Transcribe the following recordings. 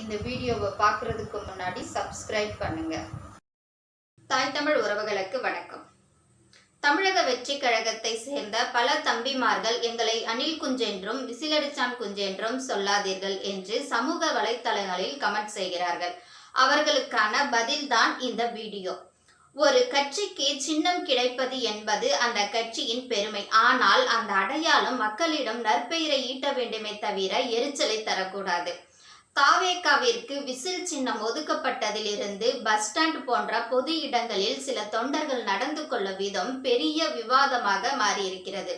இந்த வீடியோவை பார்க்குறதுக்கு முன்னாடி சப்ஸ்கிரைப் பண்ணுங்க. தாய் தமிழ் உறவுகளுக்கு வணக்கம். தமிழக வெற்றி கழகத்தை சேர்ந்த பல தம்பிமார்கள் எங்களை அணில் குஞ்சென்றும் விசிலடிச்சான் குஞ்சென்றும் சொல்லாதீர்கள் என்று சமூக வலைத்தளங்களில் கமெண்ட் செய்கிறார்கள். அவர்களுக்கான பதில்தான் இந்த வீடியோ. ஒரு கட்சிக்கு சின்னம் கிடைப்பது என்பது அந்த கட்சியின் பெருமை. ஆனால் அந்த அடையாளம் மக்களிடம் நற்பெயரை ஈட்ட வேண்டுமே தவிர எரிச்சலை தரக்கூடாது. தாவேக்காவிற்கு விசில் சின்னம் ஒதுக்கப்பட்டதிலிருந்து பஸ் ஸ்டாண்ட் போன்ற பொது இடங்களில் சில தொண்டர்கள் நடந்து கொள்ள விதம் பெரிய விவாதமாக மாறியிருக்கிறது.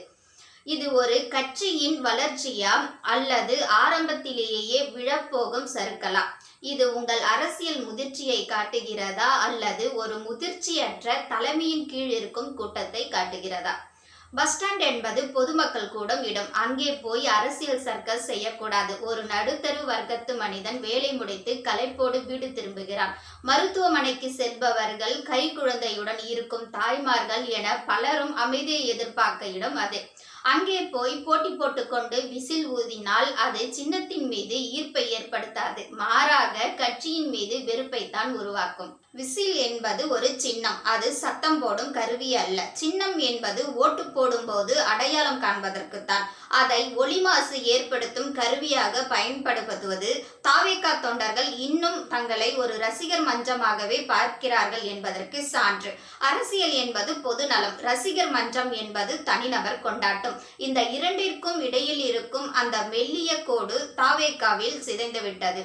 இது ஒரு கட்சியின் வளர்ச்சியா அல்லது ஆரம்பத்திலேயே விழப்போகும் சறுக்கலா? இது உங்கள் அரசியல் முதிர்ச்சியை காட்டுகிறதா அல்லது ஒரு முதிர்ச்சியற்ற தலைமையின் கீழ் இருக்கும் கூட்டத்தை காட்டுகிறதா? பஸ் ஸ்டாண்ட் என்பது பொதுமக்கள் கூடும் இடம். அங்கே போய் அரசியல் சர்க்கஸ் செய்யக்கூடாது. ஒரு நடுத்தரு வர்க்கத்து மனிதன் வேலை முடித்து களைப்போடு வீடு திரும்புகிறான். மருத்துவமனைக்கு செல்பவர்கள் கை குழந்தையுடன் இருக்கும் தாய்மார்கள் என பலரும் அமைதியை எதிர்பார்க்க இடம் அது. அங்கே போய் போட்டி போட்டுக்கொண்டு விசில் ஊதினால் அது சின்னத்தின் மீது ஈர்ப்பை ஏற்படுத்தாது. மாறாக கட்சியின் மீது வெறுப்பை தான் உருவாக்கும். விசில் என்பது ஒரு சின்னம். அது சத்தம் போடும் கருவி அல்ல. சின்னம் என்பது ஓட்டு போடும்போது அடையாளம் காண்பதற்குத்தான். அதை ஒளி மாசு ஏற்படுத்தும் கருவியாக பயன்படுத்துவது. தாவேக்கா தொண்டர்கள் இன்னும் தங்களை ஒரு ரசிகர் மன்றமாகவே பார்க்கிறார்கள் என்பதற்கு சான்று. அரசியல் என்பது பொதுநலம் ரசிகர் மன்றம் என்பது தனிநபர் கொண்டாட்டம். இந்த இரண்டிற்கும் இடையில் இருக்கும் அந்த மெல்லிய கோடு தாவேக்காவில் சிதைந்துவிட்டது.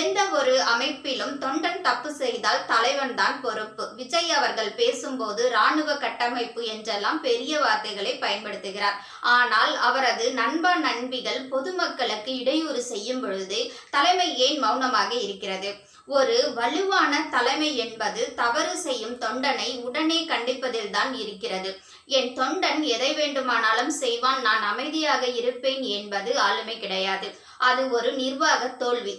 எந்த ஒரு அமைப்பிலும் தொண்டன் தப்பு செய்தால் தலைவன் தான் பொறுப்பு. விஜய் அவர்கள் பேசும்போது ராணுவ கட்டமைப்பு என்றெல்லாம் பெரிய வார்த்தைகளை பயன்படுத்துகிறார். ஆனால் அவரது நண்பா நண்பிகள் பொதுமக்களுக்கு இடையூறு செய்யும் பொழுது தலைமை ஏன் மௌனமாக இருக்கிறது? ஒரு வலுவான தலைமை என்பது தவறு செய்யும் தொண்டனை உடனே கண்டிப்பதில் தான் இருக்கிறது. என் தொண்டன் எதை வேண்டுமானாலும் செய்வான் நான் அமைதியாக இருப்பேன் என்பது ஆளுமை கிடையாது. அது ஒரு நிர்வாக தோல்வி.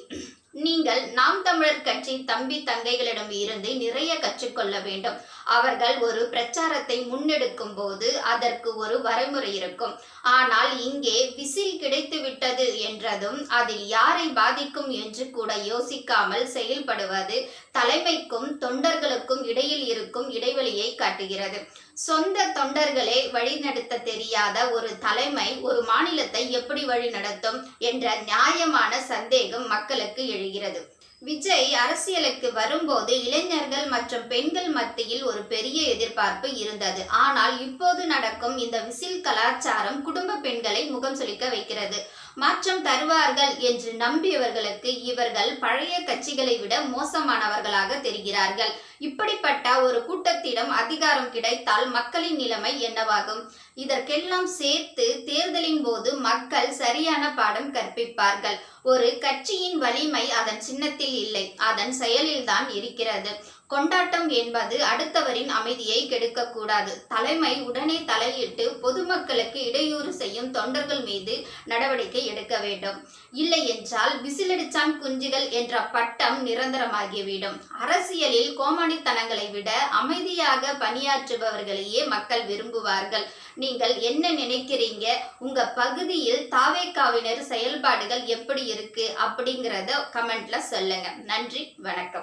நீங்கள் நாம் தமிழர் கட்சி தம்பி தங்கைகளிடம் இருந்து நிறைய கற்றுக்கொள்ள வேண்டும். அவர்கள் ஒரு பிரச்சாரத்தை முன்னெடுக்கும் போது அதற்கு ஒரு வரைமுறை இருக்கும். ஆனால் இங்கே விசில் கிடைத்து விட்டது என்றதும் அதில் யாரை பாதிக்கும் என்று கூட யோசிக்காமல் செயல்படுவது தலைமைக்கும் தொண்டர்களுக்கும் இடையில் இருக்கும் இடைவெளியை காட்டுகிறது. சொந்த தொண்டர்களே வழிநடத்த தெரியாத ஒரு தலைமை ஒரு மாநிலத்தை எப்படி வழிநடத்தும் என்ற நியாயமான சந்தேகம் மக்களுக்கு எழுகிறது. விஜய் அரசியலுக்கு வரும்போது இளைஞர்கள் மற்றும் பெண்கள் மத்தியில் ஒரு பெரிய எதிர்பார்ப்பு இருந்தது. ஆனால் இப்போது நடக்கும் இந்த விசில் கலாச்சாரம் குடும்ப பெண்களை முகம் சுளிக்க வைக்கிறது. மாற்றம் தருவார்கள் என்று நம்பியவர்களுக்கு இவர்கள் பழைய கட்சிகளை விட மோசமானவர்களாக தெரிகிறார்கள். இப்படிப்பட்ட ஒரு கூட்டத்திடம் அதிகாரம் கிடைத்தால் மக்களின் நிலைமை என்னவாகும்? இதற்கெல்லாம் சேர்த்து தேர்தலின் போது மக்கள் சரியான பாடம் கற்பிப்பார்கள். ஒரு கட்சியின் வலிமை அதன் சின்னத்தில் இல்லை. அதன் செயலில்தான் இருக்கிறது. கொண்டாட்டம் என்பது அடுத்தவரின் அமைதியை கெடுக்கக்கூடாது. தலைமை உடனே தலையிட்டு பொதுமக்களுக்கு இடையூறு செய்யும் தொண்டர்கள் மீது நடவடிக்கை எடுக்க வேண்டும். இல்லை என்றால் விசிலடிச்சான் குஞ்சுகள் என்ற பட்டம் நிரந்தரமாகிவிடும். அரசியலில் கோமாளித்தனங்களை விட அமைதியாக பணியாற்றுபவர்களையே மக்கள் விரும்புவார்கள். நீங்கள் என்ன நினைக்கிறீங்க? உங்க பகுதியில் தாவேக்காவினர் செயல்பாடுகள் எப்படி இருக்கு? அப்படிங்கிறத கமெண்ட்ல சொல்லுங்க. நன்றி வணக்கம்.